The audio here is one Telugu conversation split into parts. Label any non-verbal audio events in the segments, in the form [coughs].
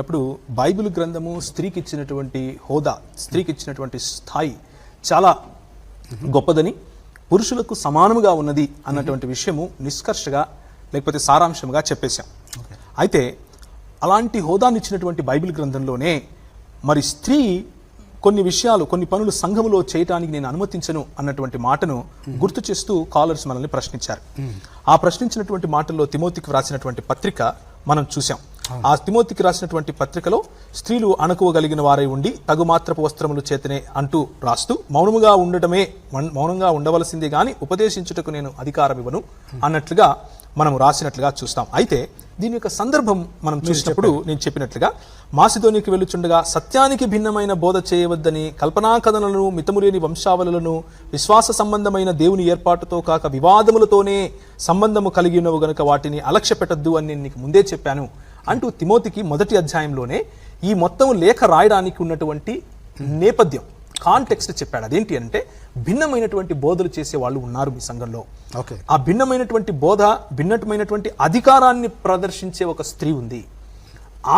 అప్పుడు బైబిల్ గ్రంథము స్త్రీకి ఇచ్చినటువంటి హోదా స్త్రీకి ఇచ్చినటువంటి స్థాయి చాలా గొప్పదని పురుషులకు సమానముగా ఉన్నది అన్నటువంటి విషయము నిష్కర్షగా లేకపోతే సారాంశంగా చెప్పేశాం. అయితే అలాంటి హోదాన్ని ఇచ్చినటువంటి బైబిల్ గ్రంథంలోనే మరి స్త్రీ కొన్ని విషయాలు కొన్ని పనులు సంఘములో చేయటానికి నేను అనుమతించను అన్నటువంటి మాటను గుర్తు చేస్తూ కాలర్స్ మనల్ని ప్రశ్నించారు. ఆ ప్రశ్నించినటువంటి మాటల్లో తిమోతికి వ్రాసినటువంటి పత్రిక మనం చూసాం ఆ తిమోతికి రాసినటువంటి పత్రికలో స్త్రీలు అణకువగలిగిన వారై ఉండి తగుమాత్రపు వస్త్రములు చేతనే అంటూ రాస్తూ మౌనముగా ఉండటమే మౌన్- మౌనంగా ఉండవలసిందే గాని ఉపదేశించుటకు నేను అధికారం ఇవ్వను అన్నట్లుగా మనం రాసినట్లుగా చూస్తాం. అయితే దీని యొక్క సందర్భం మనం చూసినప్పుడు నేను చెప్పినట్లుగా మాసిధోనికి వెళ్ళుచుండగా సత్యానికి భిన్నమైన బోధ చేయవద్దని కల్పనా కథలను మితములేని వంశావళులను విశ్వాస సంబంధమైన దేవుని ఏర్పాటుతో కాక వివాదములతోనే సంబంధము కలిగి ఉన్నవు గనుక వాటిని అలక్ష్య పెట్టద్దు అని నేను నీకు ముందే చెప్పాను. అంటూ తిమోతికి మొదటి అధ్యాయంలోనే ఈ మొత్తం లేఖ రాయడానికి ఉన్నటువంటి నేపథ్యం కాంటెక్స్ట్ చెప్పాడు. అదేంటి అంటే భిన్నమైనటువంటి బోధలు చేసే వాళ్ళు ఉన్నారు మీ సంఘంలో. ఓకే. ఆ భిన్నమైనటువంటి బోధ భిన్నమైనటువంటి అధికారాన్ని ప్రదర్శించే ఒక స్త్రీ ఉంది.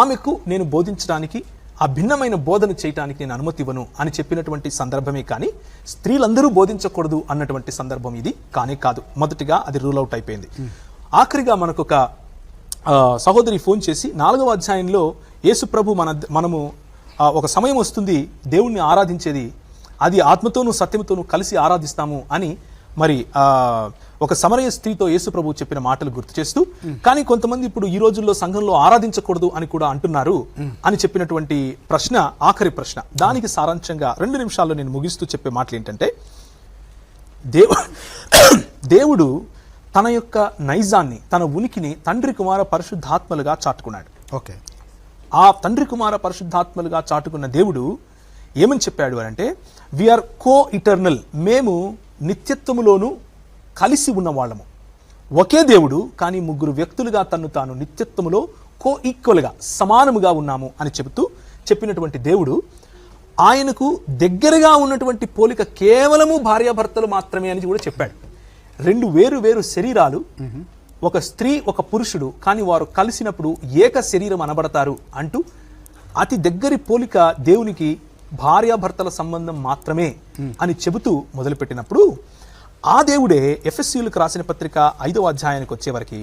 ఆమెకు నేను బోధించడానికి ఆ భిన్నమైన బోధన చేయటానికి నేను అనుమతి ఇవ్వను అని చెప్పినటువంటి సందర్భమే కానీ స్త్రీలందరూ బోధించకూడదు అన్నటువంటి సందర్భం ఇది కానే కాదు. మొదటిగా అది రూల్ అవుట్ అయిపోయింది. ఆఖరిగా మనకు ఒక ఆ, సహోదరి ఫోన్ చేసి నాలుగవ అధ్యాయంలో యేసుప్రభు మన మనము ఒక సమయం వస్తుంది దేవుణ్ణి ఆరాధించేది. అది ఆత్మతోనూ సత్యంతోనూ కలిసి ఆరాధిస్తాము అని మరి ఒక సమరయ స్త్రీతో యేసుప్రభు చెప్పిన మాటలు గుర్తు చేస్తూ కానీ కొంతమంది ఇప్పుడు ఈ రోజుల్లో సంఘంలో ఆరాధించకూడదు అని కూడా అంటున్నారు అని చెప్పినటువంటి ప్రశ్న ఆఖరి ప్రశ్న. దానికి సారాంశంగా రెండు నిమిషాల్లో నేను ముగిస్తూ చెప్పే మాటలు ఏంటంటే దేవు [coughs] దేవుడు తన యొక్క నైజాన్ని తన ఉనికిని తండ్రి కుమార పరిశుద్ధాత్మలుగా చాటుకున్నాడు. ఓకే. ఆ తండ్రి కుమార పరిశుద్ధాత్మలుగా చాటుకున్న దేవుడు ఏమని చెప్పాడు అని అంటే వీఆర్ కో ఇటర్నల్ మేము నిత్యత్వములోను కలిసి ఉన్న వాళ్ళము ఒకే దేవుడు కానీ ముగ్గురు వ్యక్తులుగా తన్ను తాను నిత్యత్వములో కో ఈక్వల్గా సమానముగా ఉన్నాము అని చెబుతూ చెప్పినటువంటి దేవుడు ఆయనకు దగ్గరగా ఉన్నటువంటి పోలిక కేవలము భార్యాభర్తలు మాత్రమే అని కూడా చెప్పాడు. రెండు వేరు వేరు శరీరాలు ఒక స్త్రీ ఒక పురుషుడు కానీ వారు కలిసినప్పుడు ఏక శరీరం అనబడతారు అంటూ అతి దగ్గరి పోలిక దేవునికి భార్యాభర్తల సంబంధం మాత్రమే అని చెబుతూ మొదలుపెట్టినప్పుడు ఆ దేవుడే ఎఫ్ఎస్సీలకు రాసిన పత్రిక ఐదవ అధ్యాయానికి వచ్చేవరకు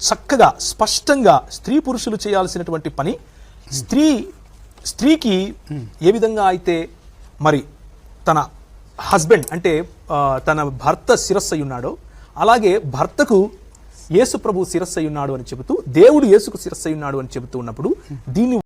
చక్కగా స్పష్టంగా స్త్రీ పురుషులు చేయాల్సినటువంటి పని స్త్రీ స్త్రీకి ఏ విధంగా అయితే మరి తన హస్బెండ్ అంటే తన భర్త శిరస్సు ఉన్నాడు ఉన్నాడో అలాగే భర్తకు యేసు ప్రభు శిరస్సు ఉన్నాడు అని చెబుతూ దేవుడు యేసుకు శిరస్సు ఉన్నాడు అని చెబుతూ ఉన్నప్పుడు దీన్ని